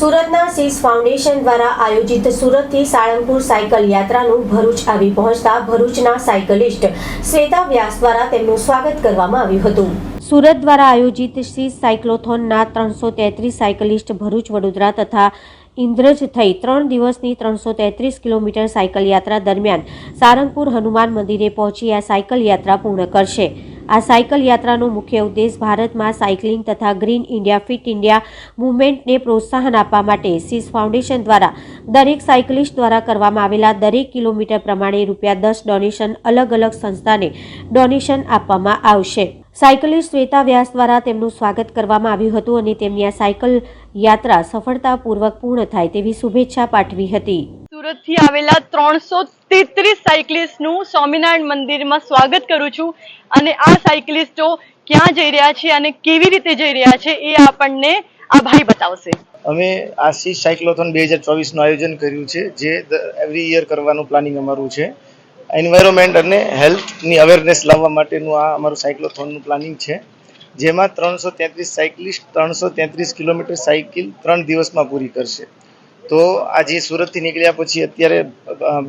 સુરતના સીસ ફાઉન્ડેશન દ્વારા આયોજિત સુરતથી સાળંગપુર સાયકલ યાત્રાનું ભરૂચ આવી પહોંચતા ભરૂચના સાયકલિસ્ટ શ્વેતા વ્યાસ દ્વારા તેમનું સ્વાગત કરવામાં આવ્યું હતું. સુરત દ્વારા આયોજિત સીસ સાયક્લોથોનના ત્રણસો તેત્રીસ સાયકલિસ્ટ ભરૂચ, વડોદરા તથા ઇન્દ્રજ થઈ ત્રણ દિવસની ત્રણસો તેત્રીસ કિલોમીટર સાયકલ યાત્રા દરમિયાન સારંગપુર હનુમાન મંદિરે પહોંચી આ સાયકલ યાત્રા પૂર્ણ કરશે. આ સાયકલ યાત્રાનો મુખ્ય ઉદ્દેશ ભારતમાં સાયકલિંગ તથા ગ્રીન ઇન્ડિયા, ફિટ ઇન્ડિયા મુવમેન્ટને પ્રોત્સાહન આપવા માટે સીસ ફાઉન્ડેશન દ્વારા દરેક સાયકલિસ્ટ દ્વારા કરવામાં આવેલા દરેક કિલોમીટર પ્રમાણે રૂપિયા દસ ડોનેશન અલગ અલગ સંસ્થાને ડોનેશન આપવામાં આવશે. સાયકલિસ્ટ શ્વેતા વ્યાસ દ્વારા તેમનું સ્વાગત કરવામાં આવ્યું હતું અને તેમની આ સાયકલ યાત્રા સફળતાપૂર્વક પૂર્ણ થાય તેવી શુભેચ્છા પાઠવી હતી. સુરતથી આવેલા ત્રણસો તેત્રીસ સાયકલિસ્ટનું સ્વામિનારાયણ મંદિરમાં સ્વાગત કરું છું. અને આ સાયકલિસ્ટો ક્યાં જઈ રહ્યા છે અને કેવી રીતે જઈ રહ્યા છે એ આપણને આ ભાઈ બતાવશે. અમે આશીષ સાયક્લોથોન બે હજાર ચોવીસનું આયોજન કર્યું છે, જે એવરી યર કરવાનું પ્લાનિંગ અમારું છે. એન્વાયરમેન્ટ અને હેલ્થની અવેરનેસ લાવવા માટેનું આ અમારું સાયક્લોથોનનું પ્લાનિંગ છે, જેમાં ત્રણસો તેત્રીસ સાયકલિસ્ટ, ત્રણસો તેત્રીસ કિલોમીટર સાયકલ ત્રણ દિવસમાં પૂરી કરશે. તો આજે સુરતથી નીકળ્યા પછી અત્યારે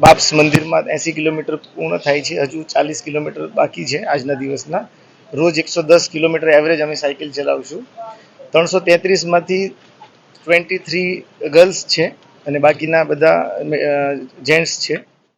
બાપ્સ મંદિરમાં એંસી કિલોમીટર પૂર્ણ થાય છે. હજુ ચાલીસ કિલોમીટર બાકી છે આજના દિવસના. રોજ એકસો દસ કિલોમીટર એવરેજ અમે સાયકલ ચલાવશું. ત્રણસો તેત્રીસમાંથી ટ્વેન્ટી થ્રી ગર્લ્સ છે અને બાકીના બધા જેન્ટ્સ છે.